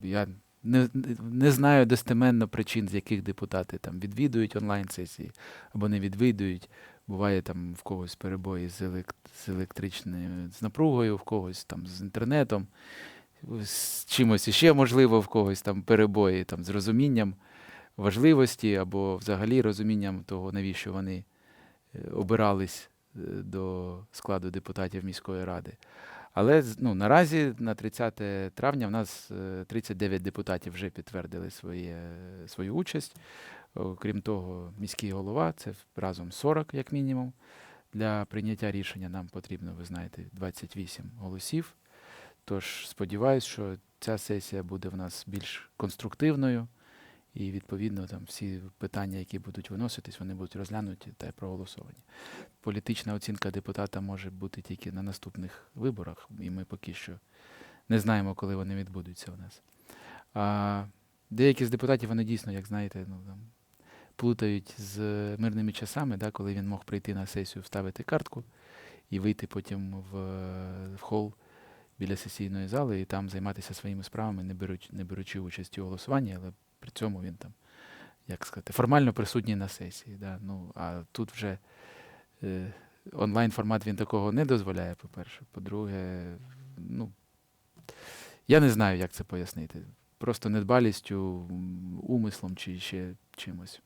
Я не, не знаю достеменно причин, з яких депутати там відвідують онлайн-сесії або не відвідують. Буває там в когось перебої з, елек... з електричною з напругою, в когось там з інтернетом, з чимось іще можливо, в когось там перебої там, з розумінням важливості або взагалі розумінням того, навіщо вони е, обирались е, до складу депутатів міської ради. Але ну, наразі на 30 травня в нас е, 39 депутатів вже підтвердили своє, свою участь. Окрім того, міський голова це разом 40 як мінімум. Для прийняття рішення нам потрібно, ви знаєте, 28 голосів. Тож сподіваюся, що ця сесія буде в нас більш конструктивною, і відповідно там всі питання, які будуть виноситись, вони будуть розглянуті та проголосовані. Політична оцінка депутата може бути тільки на наступних виборах, і ми поки що не знаємо, коли вони відбудуться у нас. А деякі з депутатів, вони дійсно, як знаєте, ну, там, плутають з мирними часами, да, коли він мог прийти на сесію, вставити картку і вийти потім в, в хол біля сесійної зали і там займатися своїми справами, не беручи, не беручи участі у голосуванні, але при цьому він там, як сказати, формально присутній на сесії. Да? Ну, а тут вже е, онлайн формат він такого не дозволяє, по-перше. По-друге, ну, я не знаю, як це пояснити. Просто недбалістю, умислом чи ще чимось.